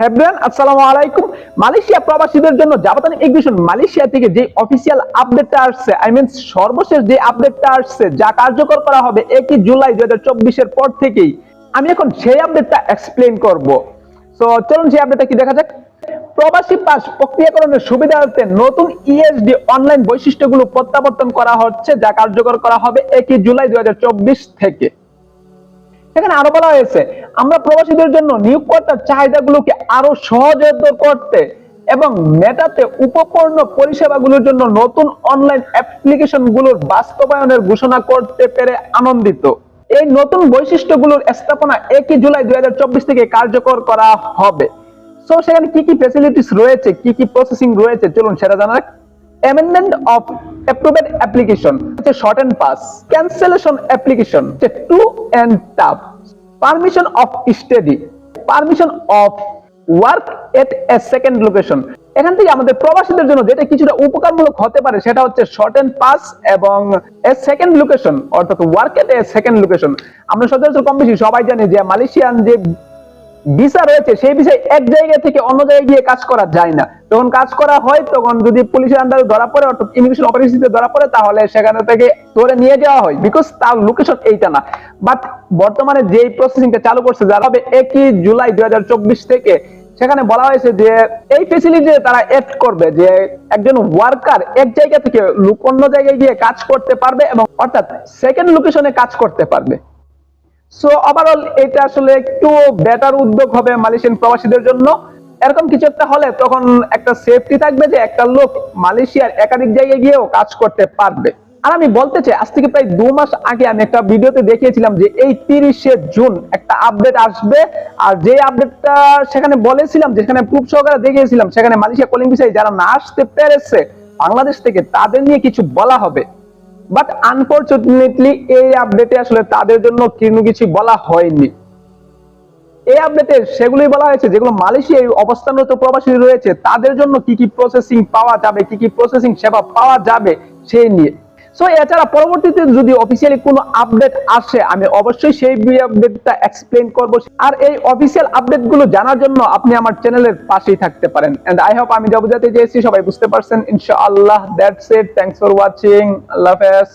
হ্যাব্রান আসসালামু আলাইকুম। মালয়েশিয়া প্রবাসীদের জন্য জাপাতান ইমিগ্রেশন মালয়েশিয়া থেকে যে অফিসিয়াল আপডেটটা আসছে আই সর্বশেষ যে আপডেটটা আসছে, যা কার্যকর করা হবে একই জুলাই দুই হাজার চব্বিশের পর থেকেই, আমি এখন আপডেটটা এক্সপ্লেন চলুন কি দেখা যাক। প্রবাসী পাস প্রক্রিয়াকরণের সুবিধার্থে নতুন ইএসডি অনলাইন বৈশিষ্ট্যগুলো প্রত্যাবর্তন করা হচ্ছে, যা কার্যকর করা হবে একই জুলাই দুই হাজার চব্বিশ থেকে। এখানে আরও বলা হয়েছে, আমরা প্রবাসীদের জন্য নিয়োগকর্তার চাহিদাগুলোকে আরও সহজতর করতে এবং মেটাতে উপকরণ পরিষেবাগুলোর জন্য নতুন অনলাইন অ্যাপ্লিকেশনগুলোর বাস্তবায়নের ঘোষণা করতে পেরে আনন্দিত। এই নতুন বৈশিষ্ট্যগুলোর স্থাপনা একই জুলাই দু হাজার চব্বিশ থেকে কার্যকর করা হবে। সো সেখানে কি কি ফেসিলিটিস রয়েছে, কি কি প্রসেসিং রয়েছে, চলুন সেটা জানা যাক। অফ of অ্যাপ্লিকেশন হচ্ছে and pass, cancellation application, হচ্ছে to and tab. Permission of study. Permission of work at a second location. এখান থেকে আমাদের প্রবাসীদের জন্য যেটা কিছুটা উপকারমূলক হতে পারে, সেটা হচ্ছে শর্ট এন্ড পাস এবং এ সেকেন্ড লোকেশন অর্থাৎ work at a second location আমরা সচরাচর কম বেশি সবাই জানি যে মালয়েশিয়ান যে ভিসা রয়েছে, সেই ভিসায় এক জায়গা থেকে অন্য জায়গায় গিয়ে কাজ করা যায় না। যখন কাজ করা হয়, তখন যদি পুলিশের আন্ডারে ধরা পড়ে, অর্থাৎ ইমিগ্রেশন অপারেশনে ধরা পড়ে, তাহলে সেখানে থেকে ধরে নিয়ে যাওয়া হয় বিকজ তার লোকেশন এইটা না। বাট বর্তমানে যেই প্রসেসিংটা চালু করছে, যারা হবে একই জুলাই দুই হাজার চব্বিশ থেকে, সেখানে বলা হয়েছে যে এই ফেসিলিটি তারা এড করবে যে একজন ওয়ার্কার এক জায়গা থেকে অন্য জায়গায় গিয়ে কাজ করতে পারবে এবং অর্থাৎ সেকেন্ড লোকেশনে কাজ করতে পারবে। সো ওভারঅল এটা আসলে একটু বেটার উদ্যোগ হবে মালয়েশিয়ান প্রবাসীদের জন্য। এরকম কিছু একটা হলে তখন একটা সেফটি থাকবে যে একটা লোক মালয়েশিয়ার একাধিক জায়গায় গিয়েও কাজ করতে পারবে। আর আমি বলতে চাই, আজ থেকে প্রায় দু মাস আগে আমি একটা ভিডিওতে দেখিয়েছিলাম যে এই তিরিশে জুন একটা আপডেট আসবে। আর যে আপডেটটা সেখানে বলেছিলাম, যেখানে প্রুফ সহকারে দেখিয়েছিলাম, সেখানে মালয়েশিয়া কলিং বিষয়ে যারা না আসতে পেরেছে, বাংলাদেশ থেকে তাদের নিয়ে কিছু বলা হবে। বাট আনফরচুনেটলি এই আপডেটে আসলে তাদের জন্য কোনো কিছু বলা হয়নি। এই আপডেটে সেগুলোই বলা হয়েছে, যেগুলো মালয়েশিয়ায় অবস্থানরত প্রবাসী রয়েছে, তাদের জন্য কি কি প্রসেসিং পাওয়া যাবে, কি কি প্রসেসিং সেবা পাওয়া যাবে, সেই নিয়ে। সো এছাড়া পরবর্তীতে যদি অফিসিয়ালি কোনো আপডেট আসে, আমি অবশ্যই সেই আপডেটটা এক্সপ্লেন করব। আর এই অফিসিয়াল আপডেটগুলো জানার জন্য আপনি আমার চ্যানেলের পাশেই থাকতে পারেন। এন্ড আই হোপ আমি যা বোঝাতে চেয়েছি সবাই বুঝতে পারছেন। ইনশাআল্লাহ that's it thanks for watching আল্লাহ হাফেজ।